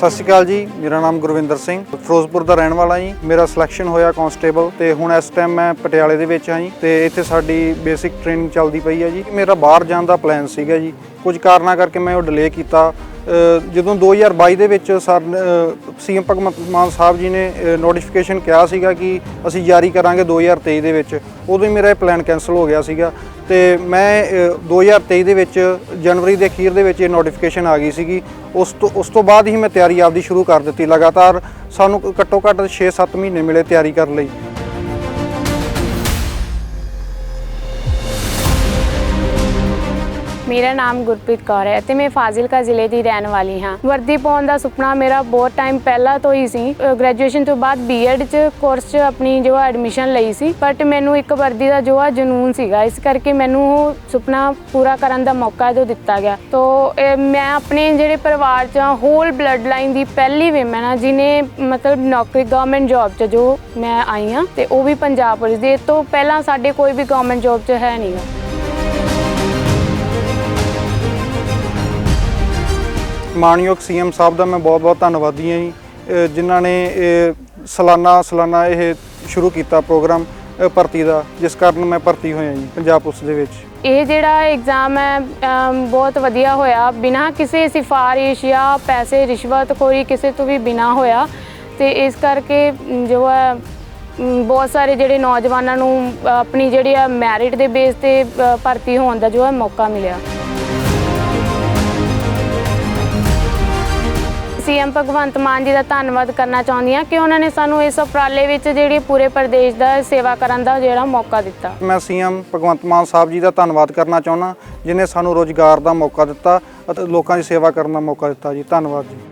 ਸਤਿ ਸ਼੍ਰੀ ਅਕਾਲ ਜੀ, ਮੇਰਾ ਨਾਮ ਗੁਰਵਿੰਦਰ ਸਿੰਘ, ਫਿਰੋਜ਼ਪੁਰ ਦਾ ਰਹਿਣ ਵਾਲਾ ਜੀ। ਮੇਰਾ ਸਿਲੈਕਸ਼ਨ ਹੋਇਆ ਕਾਂਸਟੇਬਲ ਤੇ ਹੁਣ ਇਸ ਟਾਈਮ ਮੈਂ ਪਟਿਆਲੇ ਦੇ ਵਿੱਚ ਹਾਂ ਜੀ ਤੇ ਇੱਥੇ ਸਾਡੀ ਬੇਸਿਕ ਟ੍ਰੇਨਿੰਗ ਚੱਲਦੀ ਪਈ ਹੈ ਜੀ। ਮੇਰਾ ਬਾਹਰ ਜਾਣ ਦਾ ਪਲਾਨ ਸੀਗਾ ਜੀ। ਕੁਝ ਕਾਰਨਾਂ ਕਰਕੇ ਮੈਂ ਉਹ ਡਿਲੇ ਕੀਤਾ। ਜਦੋਂ 2022 ਦੇ ਵਿੱਚ ਸਰ ਸੀਐਮ ਭਗਵੰਤ ਮਾਨ ਸਾਹਿਬ ਜੀ ਨੇ ਨੋਟੀਫਿਕੇਸ਼ਨ ਕਿਹਾ ਸੀਗਾ ਕਿ ਅਸੀਂ ਜਾਰੀ ਕਰਾਂਗੇ 2023 ਦੇ ਵਿੱਚ। ਉਦੋਂ ਹੀ ਮੇਰਾ ਇਹ ਪਲਾਨ ਕੈਨਸਲ ਹੋ ਗਿਆ ਸੀਗਾ। ਤੇ ਮੈਂ ਅ, 2023 ਦੇ ਵਿੱਚ ਜਨਵਰੀ ਦੇ ਅਖੀਰ ਦੇ ਵਿੱਚ ਇਹ ਨੋਟੀਫਿਕੇਸ਼ਨ ਆ ਗਈ ਸੀਗੀ। ਉਸ ਤੋਂ ਉਸ ਤੋਂ ਬਾਅਦ ਹੀ ਮੈਂ ਤਿਆਰੀ ਆਪਦੀ ਸ਼ੁਰੂ ਕਰ ਦਿੱਤੀ। ਲਗਾਤਾਰ ਸਾਨੂੰ ਘੱਟੋ ਘੱਟ 6-7 ਮਹੀਨੇ ਮਿਲੇ ਤਿਆਰੀ ਕਰਨ ਲਈ। ਮੇਰਾ ਨਾਮ ਗੁਰਪ੍ਰੀਤ ਕੌਰ ਹੈ ਅਤੇ ਮੈਂ ਫਾਜ਼ਿਲਕਾ ਜ਼ਿਲ੍ਹੇ ਦੀ ਰਹਿਣ ਵਾਲੀ ਹਾਂ। ਵਰਦੀ ਪਾਉਣ ਦਾ ਸੁਪਨਾ ਮੇਰਾ ਬਹੁਤ ਟਾਈਮ ਪਹਿਲਾਂ ਤੋਂ ਹੀ ਸੀ। ਗ੍ਰੈਜੂਏਸ਼ਨ ਤੋਂ ਬਾਅਦ ਬੀਐਡ ਚ ਕੋਰਸ ਚ ਆਪਣੀ ਜੋ ਐਡਮਿਸ਼ਨ ਲਈ ਸੀ। ਬਟ ਮੈਨੂੰ ਇੱਕ ਵਰਦੀ ਦਾ ਜੋ ਆ ਜਨੂਨ ਸੀਗਾ, ਇਸ ਕਰਕੇ ਮੈਨੂੰ ਉਹ ਸੁਪਨਾ ਪੂਰਾ ਕਰਨ ਦਾ ਮੌਕਾ ਜੋ ਦਿੱਤਾ ਗਿਆ। ਤੋ ਮੈਂ ਆਪਣੇ ਜਿਹੜੇ ਪਰਿਵਾਰ ਚ ਹੋਲ ਬਲੱਡ ਲਾਈਨ ਦੀ ਪਹਿਲੀ ਵਿਮਨ ਆ, ਜਿਨੇ ਮਤਲਬ ਨੌਕਰੀ ਗਵਰਨਮੈਂਟ ਜੌਬ ਚ ਜੋ ਮੈਂ ਆਈ ਹਾਂ, ਤੇ ਉਹ ਵੀ ਪੰਜਾਬ ਪੁਲਿਸ ਦੀ। ਇਹ ਤੋਂ ਪਹਿਲਾਂ ਸਾਡੇ ਕੋਈ ਵੀ ਗਵਰਨਮੈਂਟ ਜੌਬ ਚ ਹੈ ਨਹੀਂਗਾ ਮਾਨਯੋਗ ਸੀਐਮ ਸਾਹਿਬ ਦਾ ਮੈਂ ਬਹੁਤ-ਬਹੁਤ ਧੰਨਵਾਦੀ ਹਾਂ ਜੀ। ਜਿਨ੍ਹਾਂ ਨੇ ਇਹ ਸਾਲਾਨਾ ਸਾਲਾਨਾ ਇਹ ਸ਼ੁਰੂ ਕੀਤਾ ਪ੍ਰੋਗਰਾਮ ਭਰਤੀ ਦਾ, ਜਿਸ ਕਾਰਨ ਮੈਂ ਭਰਤੀ ਹੋਇਆ ਜੀ, ਪੰਜਾਬ ਪੁਲਿਸ ਦੇ ਵਿੱਚ। ਇਹ ਜਿਹੜਾ ਐਗਜ਼ਾਮ ਹੈ ਬਹੁਤ ਵਧੀਆ ਹੋਇਆ। ਬਿਨਾਂ ਕਿਸੇ ਸਿਫਾਰਿਸ਼ ਜਾਂ ਪੈਸੇ ਰਿਸ਼ਵਤਖੋਰੀ ਕਿਸੇ ਤੋਂ ਵੀ ਬਿਨਾਂ ਹੋਇਆ। ਤੇ ਇਸ ਕਰਕੇ ਜੋ ਹੈ ਬਹੁਤ ਸਾਰੇ ਜਿਹੜੇ ਨੌਜਵਾਨਾਂ ਨੂੰ ਆਪਣੀ ਜਿਹੜੀ ਆ ਮੈਰਿਟ ਦੇ ਬੇਸ ਤੇ ਭਰਤੀ ਹੋਣ ਦਾ ਜੋ ਹੈ ਮੌਕਾ ਮਿਲਿਆ। ਸੀਐਮ ਭਗਵੰਤ ਮਾਨ ਜੀ ਦਾ ਧੰਨਵਾਦ ਕਰਨਾ ਚਾਹੁੰਦੀ ਹਾਂ ਕਿ ਉਹਨਾਂ ਨੇ ਸਾਨੂੰ ਇਸ ਉਪਰਾਲੇ ਵਿੱਚ ਜਿਹੜੀ ਪੂਰੇ ਪ੍ਰਦੇਸ਼ ਦਾ ਸੇਵਾ ਕਰਨ ਦਾ ਜਿਹੜਾ ਮੌਕਾ ਦਿੱਤਾ। ਮੈਂ ਸੀਐਮ ਭਗਵੰਤ ਮਾਨ ਸਾਹਿਬ ਜੀ ਦਾ ਧੰਨਵਾਦ ਕਰਨਾ ਚਾਹੁੰਦਾ ਜਿਨੇ ਸਾਨੂੰ ਰੋਜ਼ਗਾਰ ਦਾ ਮੌਕਾ ਦਿੱਤਾ ਅਤੇ ਲੋਕਾਂ ਦੀ ਸੇਵਾ ਕਰਨ ਦਾ ਮੌਕਾ ਦਿੱਤਾ ਜੀ। ਧੰਨਵਾਦ ਜੀ।